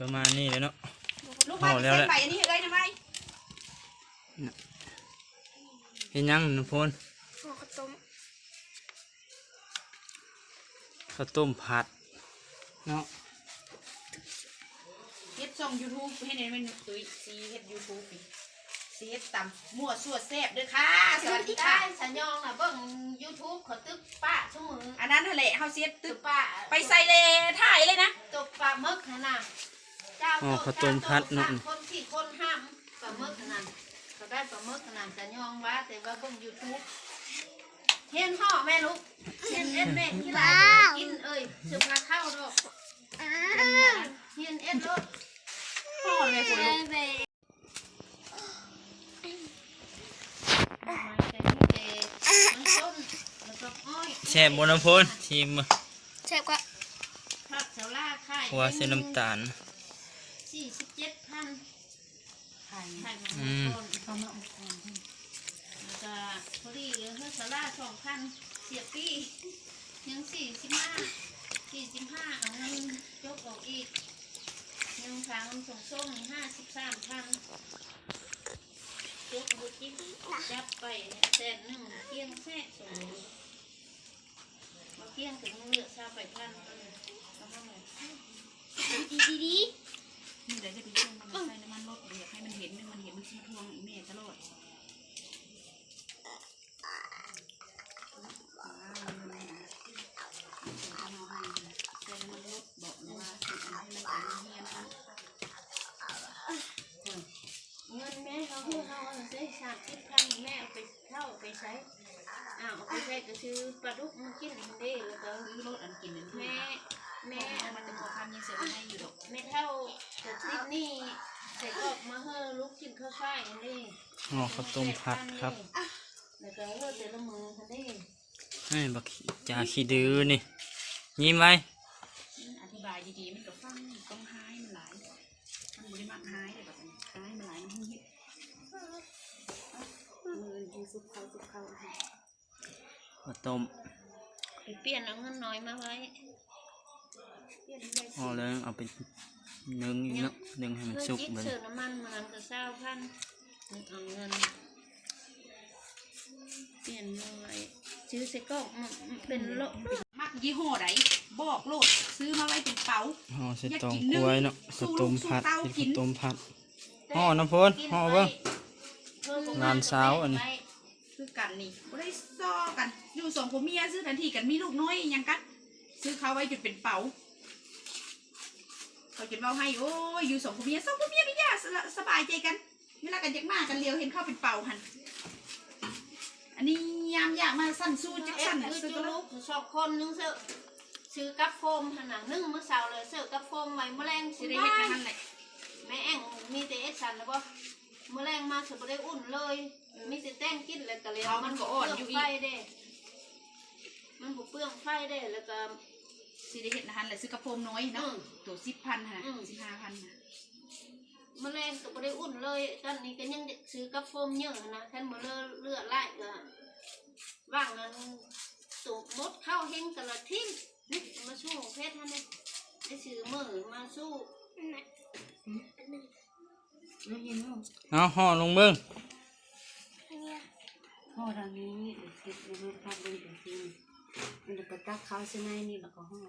ประมาณนี้เลยเนาะ ลูกไม้เอาแล้วเส้แหนละใบอันนี้เอ้ยนะไม้เห็นยังนุพลห่อข้าวต้มข้าวต้มผัด เนาะเฮ็ดช่อง YouTube ให้ในมันตุ้ยซีเฮ็ด YouTube นี่ซีเฮ็ดตำมั่วซั่วแซ่บเด้อค่ะ สวัสดีค่ะ สัญญองน่ะเบิ่ง YouTube เขาตึกป้าชั่วมืออันนั้นนั่นแหละเฮาสิเฮ็ดตึตึกกป้าไปใส่เลยถ่ายเลยนะตกปลา อ๋อข้าวต้มผัดเนาะ คนที่คนห้ามปลาหมึกนั่นเขาได้ปลาหมึกนั่นสัญญองว่าแต่ว่าเบิ่ง YouTube เฮียนห่อแม่ลูกเฮียนเอ็ดแม่ที่ไรกินเอ้ยสุภาเข้าดอกอ่าเฮียนเอ็ดรถพ่อเลยคุณลูกเบไม้แต่ที่เด็มันต้นแล้วก็อ้อยแช่บบนน้ำพลชิมแซ่บกว่าผักเสาล่าไข่ หัวเส้นน้ำตาล สี่สิบเจ็ดพันไข่ไข่มาอืมต้นเขามาอบก่อนแล้วก็พอดีเหลือเฮือสาราสองพันเสียปียังสี่สิบห้าสี่สิบห้าเอาเงินยกออกอีกยังทางส่งส้มห้าสิบสามพันยกบุจิจับไปเนี่ยแสนหนึ่งเกี้ยงแท้สองมาเกี้ยงถึงเหลือชาไปพันเอาเข้ามาดีดีดี นี่เดี๋ยวจะไปช่วยมันใส่น้ำมันรถอยากให้มันเห็นมันมันเห็นมันสิมาทวงอีแม่ตลอดใส่น้ำมันรถบอกเลยว่าสิเอาให้มันไปโรงเรียนนะ เงินแม่เขาให้เขาเอาใช้สามสิบพันแม่เอาไปเท่าไปใช้อ้าวเอาไปใช้ก็คือ ปลาดุกมันกินมันได้แล้วก็ซื้อรถอันกินเป็นแม่แม่แม่เอามาแต่พอพันยังเสียไม่ให้อยู่ดอกแม่เท่าแต่ติดนี่ใส่กรอกมาเฮ้อลูกกินข้าวฟ่ายอันนี้อ๋อข้าวต้มผัดครับแล้วก็เฮ้อแต่ละมือคันนี้นี่บักขี้จ่าขี้ดื้อนี่ยิ้มไว้อธิบายดีๆมันก็ฟังต้องหายมันหลายมันบริมากหายเลยแบบนี้หายมันหลายมันหิบมือยิงซุปเขาซุปเขา ข้าวต้มไปเปลี่ยนเอาเงินน้อยมาไว้เปลี่ยนไปเอาเลยเอาไปนึ่งอีกเนาะนึ่งให้มันเพื่อสุกจิตไปเลเสืยอน้ำมันมันก็เศร้าพันเอาเงิน เปลี่ยนมาไว้ซื้อใส่กรอกมันเป็นโลมักยี่ห้อไหนบอกโลดซื้อมาไว้เป็นเป๋าห่อใส่ตองกล้วยเนาะข้าวต้มผัดสู้ลูกสู้เต้ากิเป็นนข้าวต้มผัดห่อน้ำพลห่อเบิ่งงานเช้าอันนี้ ซื้อกันนี่บ่ได้ซ้อกัน อยู่สองผัวเมียซื้อกันทีกันมีลูกน้อยหยังกันซื้อเขาไว้จนเป็นเป๋าเขาจนเว้าให้โอ้ยอยู่สองผัวเมียสองผัวเมียก็ย่าสละสบายใจกันเวลากันอยากมากันเลียวเห็นเข้าเป็นเป๋าหันอันนี้ยามอยากมาสั่นสู้จักเอ็สั่นดน่ะคือซื้อจุกันแล้ลูวกชอบคนนึงเสือซื้อกับโฟมขนาดนึ่งเมื่อเช้าเลยเสือกับโฟมไว้แมลงสิสิได้ได้เฮ็เห็ดดนั่นแหละแม่แองมีแต่เอ็ดสันแล้วบ่แมลงมาเสือบ่ได้อุ่นเลย มีแต่แต้งกินแล้วก็เลยไฟเด้ มันบ่เปลืองไฟเด้แล้วก็สิได้เฮ็ดนั่นแหละซื้อกระโปรงน้อยเนาะอืมตัวสิบพันฮะอืมสิบห้าพันนะแมลงก็บ่ได้อุ่นเลยตอนนี้ก็ยังซื้อกับโฟมเยอะนะท่านบ่เลือเลือดไล่ก็ว่างนั้นสูบมดเข้าเฮงกะละทิ้งมาสู้เพชรท่านนี่ได้ซื้อมือมาสู้เอาห่อลงเบิ่งเนี่ย ห่อทางนี้เดี๋ยวเช็ดในรถพักเบิ่งจังซี่มันจะกระตักเขาใช่ไหมนี่แล้วก็ห่อ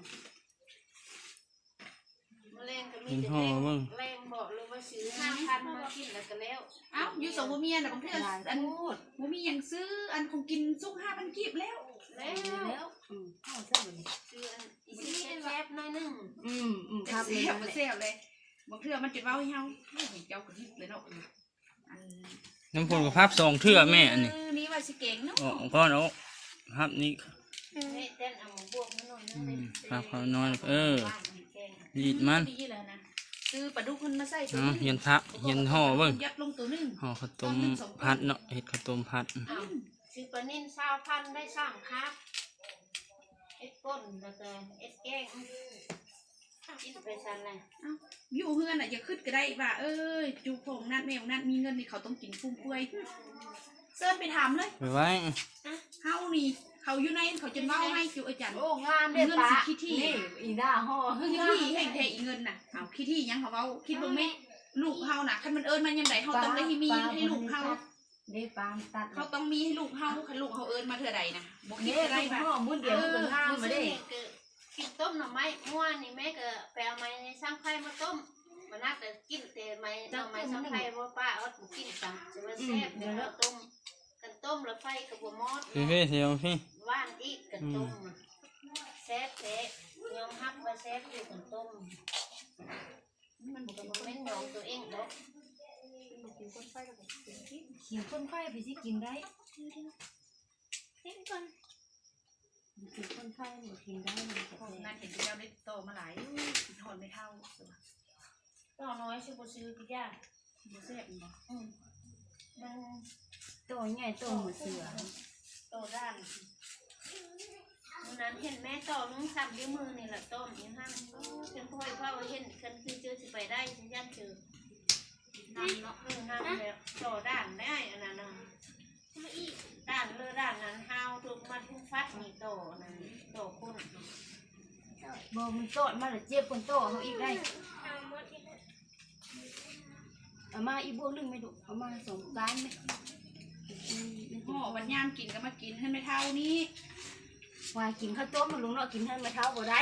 แมลงก็มีเห็นแต่ห่อเบิ่งแรงบอกเลยว่าซื้อห้าพันมากินแล้วก็แล้วเอ้าอยู่สองผัวเมียน่ะบางเทื่อหลายอันพูดบ่มีหยังซื้ออันของกินซุกห้าพันกีบแล้วแล้วแล้วอืมห่อซะบ่นี่ซื้ออันอีซี่แซ่บๆหน้อยหนึงอืมอืมคครัรับบเลยเสียครับมาเสียเลยบางเทื่อมันจะเว้าให้เฮาเฮ้ยเจ้าก็ทิพเลยเนาะอัน น้ำพลกับภาพสองเทื่อแม่อันนี้นี่ว่าสิเก่งเนาะออกก้อนเอาภาพนี้ให้เต้นเอามาบวกมาหน่อยนึงอืมเลยภาพเขาน้อยเออบ้านมันแกงรีดมันดีแล้วนะซื้อปลาดุกขึ้นมาใส่ตัวเอานึงเห็นพระเห็นห่อเบิ่งยัดลงตัวนึงห่อข้าวต้มผัดเนาะเห็ดข้าวต้มผัดอ้าวซื้อปลานิ่นซาวพันได้สามครับเอ็ดก้นแล้วก็เอ็ดแกง กินไปซันเลยอยู่เฮือนน่ะอย่าขึ้นก็ได้ว่าเอ้ยจูโคงนั่นแมวนั่นมีเงินนี่เขาต้องกินฟุ่มเฟือยเซิร์นไปถามเลยไปไว้เฮานี่เขาอยู่ในเขาจนเว้าให้จิวอาจารย์โอ้งามเด้ปะนี่อีด้าห่อขี้ที่แห่งแท้อีเงินน่ะเอาขี้ที่ยังเขาเว้าคิดเบิ่งแม่ลูกเฮาน่ะคันมันเอิ้นมายามใดเฮาต้องได้มีให้ลูกเฮาได้ปามตัดเขาต้องมีให้ลูกเฮาคันลูกเฮาเอิ้นมาเทื่อใดนะบ่คิดนี่อะไรได้บ่าห่อมุ้นเดียวก็งามมาได้ กินต้มหน่อไม้ม่วนนี่แม่ก็ไปเอาไม้ในสร้างไข่มาต้มมานัดแต่กินแต่ไม้หน่อไม้สร้างไข่ว่าป้าเอาถูกกินจังจะมาแซ่บเดี๋ยวเราต้มกันต้มแล้วไฟกับบัวมอดพี่พี่เสียวพี่ว่านอีกกันต้มแซ่บแท้ยอมฮับว่าแซ่บอยู่กันต้มมันบ่แต่เป็นบ่แม่นยอมตัวเองดอกเขียวคนไข้ไปสิกินได้เล่นก่อน กินคนไข้บ่กินได้มันจะของแพ้นั่นเห็นเจ้าได้โตมาหลายทนไม่เท่าสิว่าต่อน้อยสิบ่ซื้อพี่ย่าบ่แซ่บอีกบ่อืมมันโตใหญ่โตเหมือนเสือโตด้านวันนั้นเห็นแม่ต่อลุงซ้ำด้วยมือนี่แหละต้มอย่างนั้นเป็นพ่อยพ่อเห็นกันคือเจอสิไปได้ฉันยันเจอน้ำเนาะเออนั่นแล้วต่อด้านได้อันนั้น ฟัดนี่ต่อนั่นต่อคนบ่มันโตมาแล้วเจ็บคนโตเขาอีกได้เอามาอีกบวกนึงไม่ดุเอามาสองก้านไหมห่อวันยามกินก็มากินให้ไม่เท่านี้วายกินข้าวต้มมันลุงเนาะกินให้ไม่เท้าบ่ได้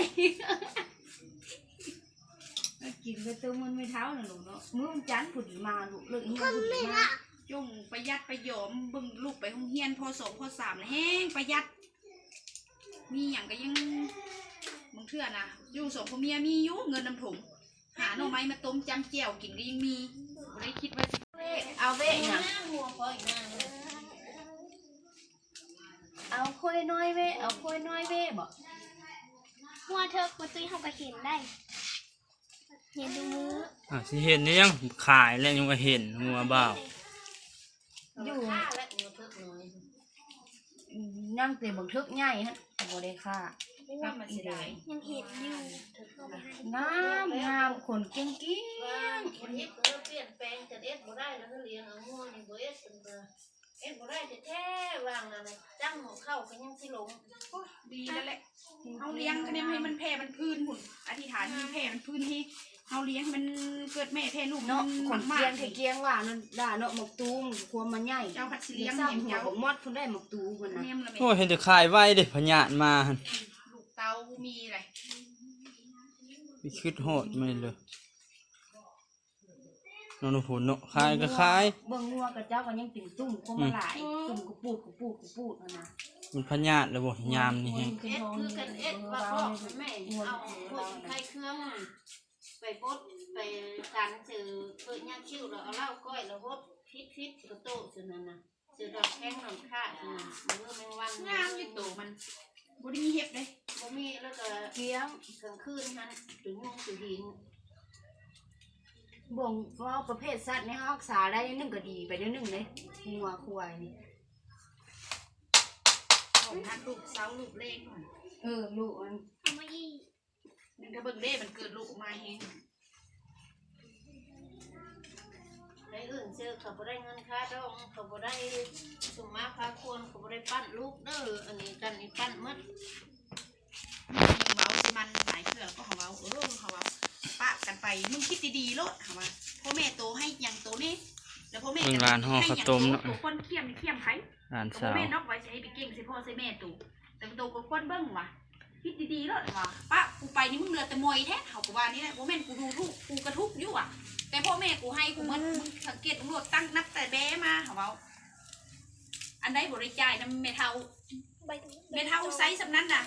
กินข้าวต้มมันไม่เท้าน่ะลุงเนาะมื้อมันจันทร์ผุดมาลูกเลิกเฮียนผุดมา จงประหยัดประหยอมเบิ่งลูกไปโรงเรียนพอสองพอสามแล้วแห้งประหยัด มีหยังก็ยังบางเทื่อนะอยู่สองพ่อเมียมีอยู่เงินนำถุงหาหน่อไม้มาต้มจำแจ่วกินก็ยังมีบ่ได้คิดว่าสิเอาเว้อีกน่ะนะหัวพออีกนะเอาค่อยน้อยเว้เอาค่อยน้อยเว้บ่หัวเธอมาตุ้ยเขาก็เห็นได้เห็นดูมืออะสิเห็นนี่ยังขายแล้วยังว่าเห็นหัวบ่าว อยู่ข้าและหัวเพิกน้อยนั่งเตะบังทึกใหญ่ฮะบ่ได้ค่าครับมันสิได้ยังเห็นอยู่เขาไปให้งามงามขนเก่งกิ้ว่างคนเอ็ดเออเปลี่ยนแปลงจะเอ็ดบ่ได้แล้วก็เลี้ยงเอางัวนี่บ่เอ็ดเป็นเบอร์เอ็ดบ่ได้แท้ๆว่างนั่นน่ะจังหมเข้าก็ยังสิหลงโอ้ยดีแล้วแหละเอาเลี้ยงคะแนนให้มันแพร่มันพื้นหุ่นอธิษฐานให้มันแพร่มันพื้นให้ เอาเลี้ยงให้มันเกิดแม่แพร่ลูกเนาะขมันนมาเกียกงไทเกียงว่านั่นด่าเนาะหมกตูมความมันใหญ่เจ้าพัดสิเลี้เลี้ยยงงซ้ำเลี้ยงหัวเจ้าของมอดคุณได้หมกตูมันนะแม่มละแม่โอ้เห็นแต่ขายไว้เด้พญานมาหั่นลูกเตามีอะไรไปคิดโหดไม่เลยนอนผลเนาะขายก็ขายเบิ่งงัวกับเจ้าก็ยังเป็นตุ่มความมันหลายตุ่มกูปูดกูปูดกูปูดนั่นนะมันพญานแล้วบ่ยามนี่แฮงเอ็ดคือกันเอ็ดว่าพ่อแม่เอาพวกไข่เครื่อง ไปบดไปกันซื้อเพิ่นย่างคิ้วแล้วเอาเหล้าก้อยแล้วบดพิษๆกระโตซื่อนั่นนะซื้อดอกแข้งดอกค่าซื่อนั่นมื้อแมงวันงามอยู่โตมันบ่ได้มีเห็บเลยบ่มีแล้วก็เกี้ยงกลางคืนหันถึงยุงถึงหินบ่งว่าประเภทสัตว์ในห้องรักษาได้นึงก็ดีไปเดี๋ยวนึงเลยงัวควายนี่ของท่านลูกเสาลูกเล็กมันเออลูกมันเอามาอีก นั่นก็เบิ่งเด้มันเกิดลูกออกมาเฮงในอื่นเจอเขาบ่ได้เงินค่าดองเขาบ่ได้สมมาพาควรเขาบ่ได้ปั้นลูกเด้ออันนี้กันนี่ปั้นหมดเว้าสิมันหลายเถื่อก็เขาเว้าเออเขาเว้าปะกันไปมึงคิดดีๆโลดเขาว่าพ่อแม่โตให้หยังโตนี่แล้วพ่อแม่เบิ่งร้านห่อข้าวต้มเนาะตัวคนเคี่ยมนี่เคี่ยมไผร้านพ่อสาวแม่นอกไว้สิให้ไปเก่งสิพ่อสิแม่ตู่แต่โตก็คนเบิ่งว่ะ คิดดีๆโลดว่ะปะกูไปนี่มึงเหลือแต่มวยแท้เขาก็ว่านี่แหละพ่อแม่นกูดูทุกกูกระทุกอยู่อะ แต่พ่อแม่กูให้กูมันมึงสังเกตตำรวจตั้งนับแต่แบ้มาเขาเว้าอันใดบริจายนำเมเทาใบเมเทาไซส์สำนั้นน่ะ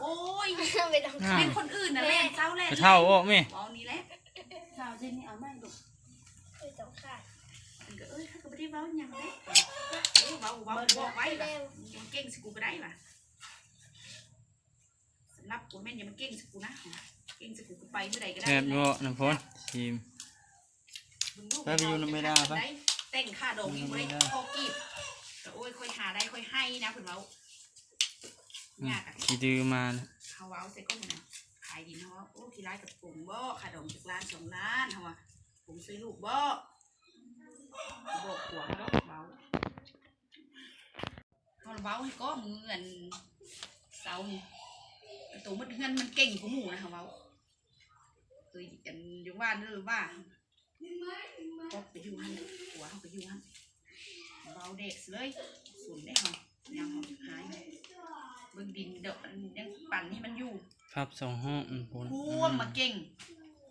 โอ้ยใบดำอ่าเป็นคนอื่นน่ะแล่นเจ้าแล่นกระเท่าโอ้แม่เอานี่แหละสาวเส้นนี่เอาไม่ลูกใบสองขาดมันก็เอ้ยเขาก็ไม่ได้เว้าหยังเลยเอ้ยเว้าเว้าบอกไว้ใบแดว่ะงอย่ามาเก่งสิกูก็ได้ว่ะสำห รับกูแม่นอย่ามาเก่งสิกูนะเก่งสิกูกูไปเมื่อใดก็ได้แซ่บบ่น้ำพลชิมไปไปอยู่นำไม่ได้ปะแต่งค่าดอกยังบ่ได้พอกีบแต่โอ้ยค่อยหาได้ค่อยให้นะเพิ่นเว้าอืม ยากอะขี้ดื้อมานะเขาเว้าใส่ก้นนะขายดีเนาะโอ้กี่ร้ายกับปุ๋งบ่ค่าดอกจากล้านสองล้านเฮาว่าปุ๋งซื้อลูกบ่บอกหัวเนาะเว้าเขาเขาเว้าให้ก็มืออันเสานี่ ประตูมันเงินมันเก่งกว่าหมู่นะเขาเว้าตัวอันอยู่ว่าเด้อว่าก็ไปอยู่หันเลยหัวเขาไปอยู่หันเบาเด็กเลยสุนได้เขายังเขาหายเลยเบิ่งดินเดอกมันยังปั่นให้มันอยู่ ครับสองห้องน้ำฝนพ่วมมาเก่ง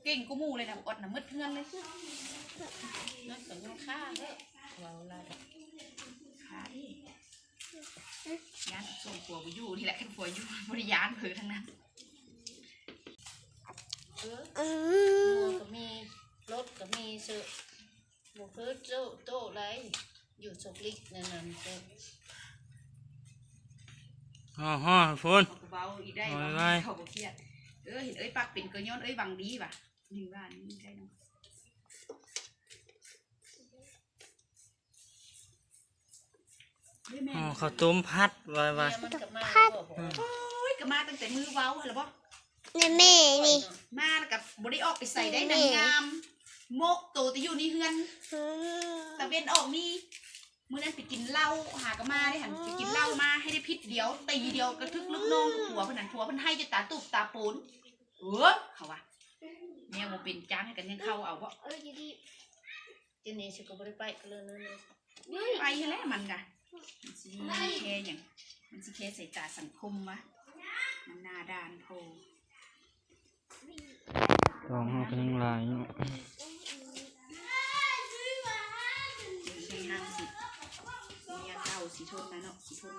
เก่งกูหมู่เลยนะอดน่ะมืดเงินเลยนั่นก็ยังค่าเด้อเราละขาดิ ยานส่งผัวไปอยู่นี่แหละแค่ผัวอยู่บริยานเผือทั้งนั้นเอออืหัวมก็มีรถก็มีเสือบุคือโต๊ะโต๊ะไรอยู่สกลิกนั่นนั่นเด้อห่อห่อน้ำฝนเขาก็เบาอีกได้โอ้ยว่าไว้เขาก็เครียดเออเห็นเอ้ยปักเป็นกระย้อนเอ้ยบังดีว่ะหนึ่งบ้านนี่ได้เนาะ เฮ้ยแม่ห่อข้าวต้มพัดไว้ไว้เมียมันก็มาบ่บอกโอ้ยก็มาตั้งแต่มือเว้าเหรอบ่ในแม่นี่มาแล้วกับบริออกไปใส่ได้นางงามโมกโตแต่อยู่ในเฮือนอืมตะเวนออกมีมื้อนั้นไปกินเหล้าหากนมาได้หันไปกินเหล้ามาให้ได้พิษเดียวตีเดียวกระทึกลูกน้องกับผัวเพิ่นน่ะผัวเพิ่นให้จะตาตุบตาปูนเออเขาว่าแม่บ่เป็นจ้างให้กันยังเข้าเอาบ่เอออยู่ดีทีนี้ฉันก็บ่ได้ไปกันเลยนั่นเลยไปให้แล้วมันกะ มันสิแค่หยังมันสิแค่ใส่ตาสังคมวะมันหน้าด้านโพสองห้องก็ยังหลายอยู่ในห้างสิเมียเก่าสีทนนะเนาะสีทน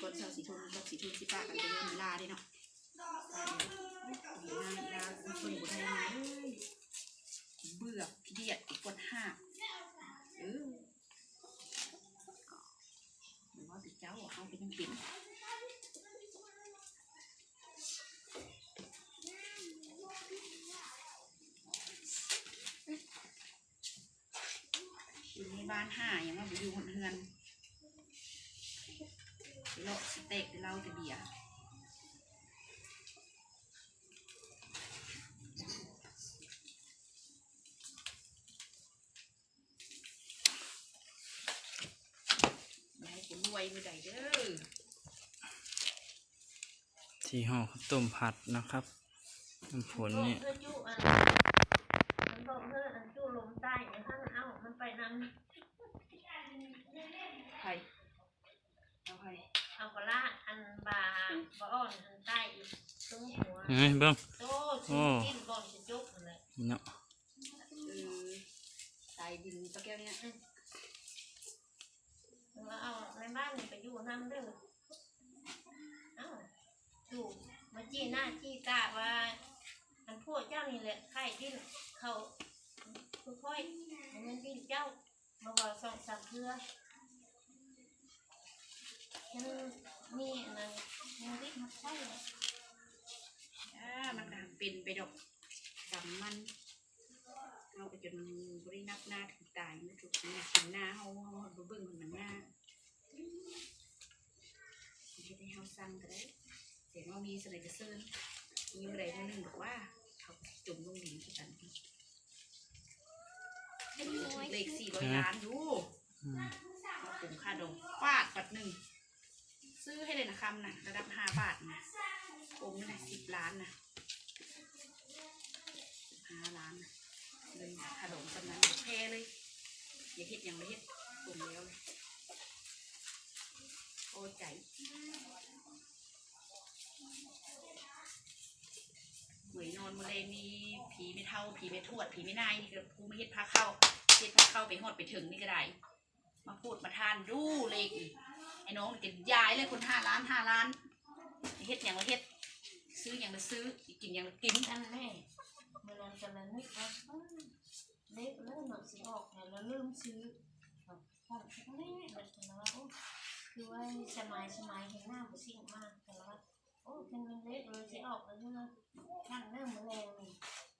คนเช่าสีทนกับสีทนสิปะกันไปเรื่องเวลาเด้เนาะไปเดี๋ยวมีหน้าเวลาคนบ่ได้มาเอ้ยเบื่อเดียดอีกคนห้าเออหรือว่าติดเจ้าเอาไปยังเป็น อยู่ในบ้านห้ายังว่าไปอยู่คนเฮือนไปเลาะสเต็กไปเหล้าแต่เบียร์อย่าให้กูรวยมือใดเด้อที่ห่อข้าวต้มผัดนะครับน้ำฝนเนี่ย เพื่อจุอันมันบอกเพื่ออันจุลมใต้เนี่ยท่านเอามันไปนำ ใครเอาใคร เอากระลาอันบาบอ่อนอันใต้อีกต รงหัวเฮ้ยเบิ้งโตชิกินก่อนจะจุกเลยเนาะเออใส่ดินปลาแก้วเนี่ยแล้วเอาในบ้านนี่ไปอยู่น้ำเด้อเอ้าดูมาจี้หน้าจี้ตาว่าอันพวกเจ้านี่แหละไข่ดิ้นเขาค่อยๆมันดิ้นเจ้ามาว่าสองสามเทื่อฉันมีอันนั้นยังดิ้นหักไส้เลยอ่า มันก็เป็นไปดอกกำมันเอาไปจนบรินับหน้าถึงตายไม่ถูกเนี่ยถึงหน้าเฮาเฮาบ่เบิ่งมันหน้าไม่ได้เฮาสั่งก็ได้เสียงว่ามีสมัยจะเซิร์นมีอะไรคนหนึ่งบอกว่า เขาจมลงดินที่กันเลขสี่ร้อยล้านดูอืมเอาปุ่มค่าดองฟาดปัดหนึ่ง ซื้อให้เลยนะคำนะระดับห้าบาทนะองค์นี่นะสิบล้านนะห้าล้านนะเงินค่าดงตอนนั้นแพ้เลย อย่าเฮ็ดอย่างไรเฮ็ดปุ่มแล้วเลยโอ้ใจเหมยนอนมาเลยมีผีไม่เท่าผีไม่ทวดผีไม่นายนี่ก็ผู้ไม่เฮ็ดพาเข้าเฮ็ดพาเข้าไปหอดไปถึงนี่ก็ได้มาพูดมาทานดูเลยไอ้น้องนี่ก็ย้ายเลยคนห้าล้านห้าล้านเฮ็ดอย่างละเฮ็ดซื้ออย่างละซื้อกินอย่างละกินอันแม่ นั้นจะนั้นนึกว่าเอ้ยเล็กเริ่มหนักสิออกแล้วลืมซื้อแบบของเล็กแบบนั้นว่าโอ้คือว่าสมัยสมัยเห็นหน้าบุสิ่งมากแต่ว่าโอ้เป็นมันเล็กเลยสิออกแล้วเมื่อท่านเริ่มมาแรงนี่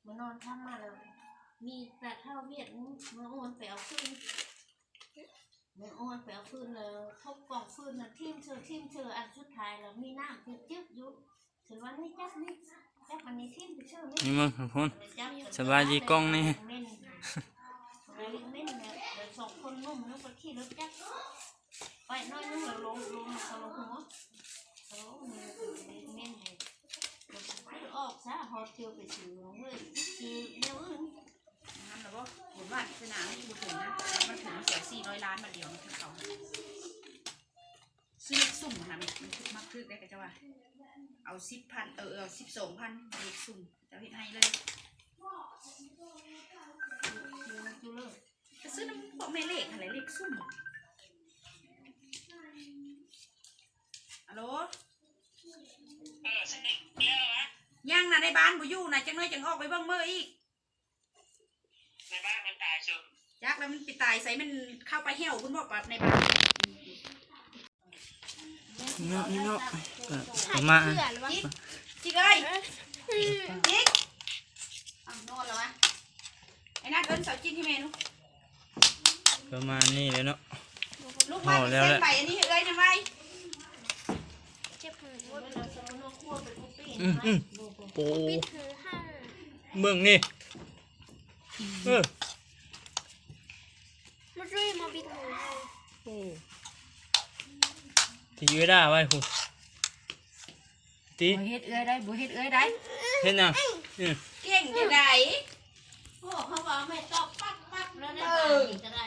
มานอนท่านมาแล้วมีแต่เท่าเวียดมาอ้วนไปเอาฟืนมาอ้วนไปเอาฟืนเลยทบกล่องฟืนน่ะทิ่มเชอทิ่มเชออันสุดท้ายแล้วมีน้ำคือจึ๊บยู่ถือว่านี่จับนี่ นนี้ทิ่มไปเชอนี่นี่มึงน้ำฝนสสบายดีกล้องนี่เม่นเม่นเนี่ยเดี๋ยวสองคนนุ่มแล้วก็ขี่รถจักรไปน้อยนึงแล้วลงลงเขาลงหัวเขาลงเม่นเลยออกซะฮอตเที่ยวไปซื้อเฮ้ยซื้อเดี๋ยวอื่นงั้นแล้วก็เห็นว่าสนามนี่บุถึงนะมันถึงเสียสี่ร้อยล้านมาเดียวนะเขา ซื้อเลขสุ่มนะมันมันมากขึ้นได้ก็จะว่า เอาสิบพันเออเอาสิบสองพันเลขสุ่มจะเห็นให้เลยดูเลยจะซื้อน้ำพวกแม่เลขอะไรเลขสุ่มฮัลโหลยังนะในบ้านบ่อยู่นะจังน้อยจังออกไปเบิ่งเมื่ออีกในบ้านมันตายสุดยักษ์แล้วมันไปตายใส่มันเข้าไปเหี่ยวคุณบอกว่าในบ้าน เนาะนี่เนาะก็ประมาณจิกจิกเอ้ยจิกอะนอนแล้ววะไอ้นัดเอิ้นสาวจิกให้แม่นุประมาณนี้เลยเนาะลูกมาโอ้แล้วเส้นแหละไปอันนี้เอ้ยนะไว้เจ็บหูหมดเราจะนกขั้วเป็นปุ๊บปี้อืมอืมโอ้ปิดหูห้างเบิ่งนี่เออมันช่วยมาปิดหูให้ ที่ยืดได้ไว้คุณตีบ่เฮ็ดเอ้ยได้บ่เฮ็ดเอ้ยได้เห็นยังอืมเก่งจังได๋โอ้เขาบอกไม่ตอบปั๊บปั๊บแล้วในบ้านนี่ก็ได้